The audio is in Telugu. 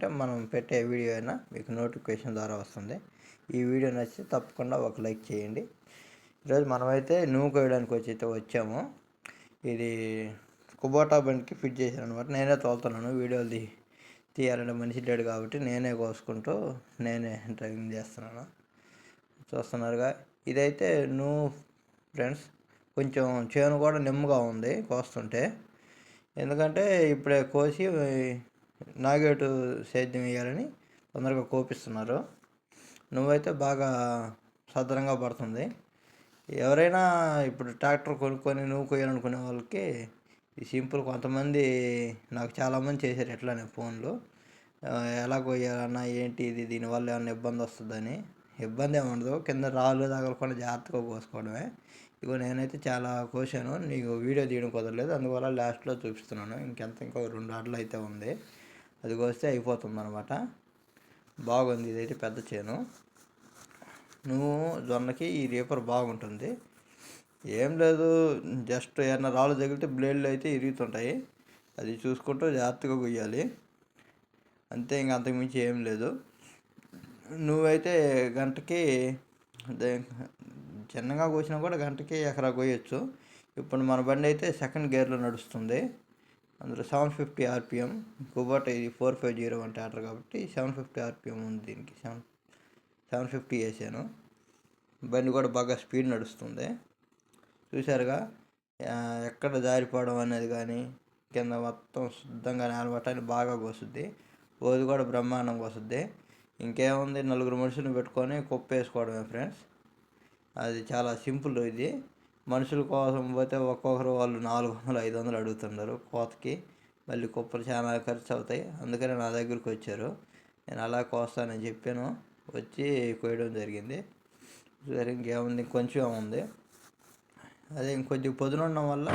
అంటే మనం పెట్టే వీడియో అయినా మీకు నోటిఫికేషన్ ద్వారా వస్తుంది. ఈ వీడియో నచ్చితే తప్పకుండా ఒక లైక్ చేయండి. ఈరోజు మనమైతే నువ్వు కోయడానికి వచ్చి అయితే వచ్చాము. ఇది కుబోటా బండికి ఫిట్ చేశాను అనమాట నేనే తోలుతున్నాను. వీడియోలు తీ తీయాలంటే మనిషి లేడు కాబట్టి నేనే కోసుకుంటూ నేనే డ్రైవింగ్ చేస్తున్నాను. చూస్తున్నారుగా. ఇదైతే నువ్వు ఫ్రెండ్స్ కొంచెం చేను కూడా నిమ్మగా ఉంది కోస్తుంటే. ఎందుకంటే ఇప్పుడే కోసి నాగేటు సేద్యం వేయాలని తొందరగా కోపిస్తున్నారు. నువ్వైతే బాగా సదరంగా పడుతుంది. ఎవరైనా ఇప్పుడు ట్రాక్టర్ కొనుక్కొని నువ్వు కొయ్యాలనుకునే వాళ్ళకి ఈ సింపుల్ కొంతమంది నాకు చాలామంది చేశారు ఎట్లానే ఫోన్లు. ఎలా కొయ్యాలన్నా ఏంటి ఇది దీనివల్ల ఏమైనా ఇబ్బంది వస్తుందని. ఇబ్బంది ఏమి ఉండదు. కింద రాళ్ళు తగలకుండా జాగ్రత్తగా కోసుకోవడమే. ఇగో నేనైతే చాలా కోసాను నీకు వీడియో తీయడం కుదరలేదు. అందువల్ల లాస్ట్లో చూపిస్తున్నాను. ఇంకెంత ఇంకో రెండు ఆటలు అయితే ఉంది. అది కోస్తే అయిపోతుంది అనమాట బాగుంది ఇదైతే పెద్ద చేను. నువ్వు జొన్నకి ఈ రీపర్ బాగుంటుంది. ఏం లేదు జస్ట్ ఏమన్నా రాళ్ళు తగిలితే బ్లేడ్లు అయితే ఇరుగుతుంటాయి. అది చూసుకుంటూ జాగ్రత్తగా కొయ్యాలి అంతే ఇంక అంతకుమించి ఏం లేదు. నువ్వైతే గంటకి చిన్నగా కోసినా కూడా గంటకి ఎకరా కొయ్యొచ్చు ఇప్పుడు మన బండి అయితే సెకండ్ గేర్లో నడుస్తుంది. అందులో సెవెన్ ఫిఫ్టీ ఆర్పిఎం కుబోట ఇది four five zero one tractor కాబట్టి సెవెన్ ఫిఫ్టీ ఆర్పిఎం ఉంది దీనికి. సెవెన్ సెవెన్ ఫిఫ్టీ వేసాను. బండి కూడా బాగా స్పీడ్ నడుస్తుంది. చూసారుగా ఎక్కడ జారిపోవడం అనేది కానీ కింద మొత్తం శుద్ధంగా నేలబట్టాన్ని బాగా కోసుద్ది. ఓది కూడా బ్రహ్మాండం వస్తుంది ఇంకేముంది? నలుగురు మనుషులను పెట్టుకొని కుప్ప వేసుకోవడమే ఫ్రెండ్స్ అది చాలా సింపుల్ ఇది. మనుషుల కోసం పోతే ఒక్కొక్కరు వాళ్ళు నాలుగు వందలు ఐదు వందలు అడుగుతున్నారు కోతకి మళ్ళీ కుప్పలు చాలా ఖర్చు అవుతాయి. అందుకని నా దగ్గరికి వచ్చారు. నేను అలా కోస్తానని చెప్పాను. వచ్చి కోయడం జరిగింది. సరే ఇంకేముంది? కొంచెం ఉంది అదే ఇంకొద్ది పొద్దున ఉండడం వల్ల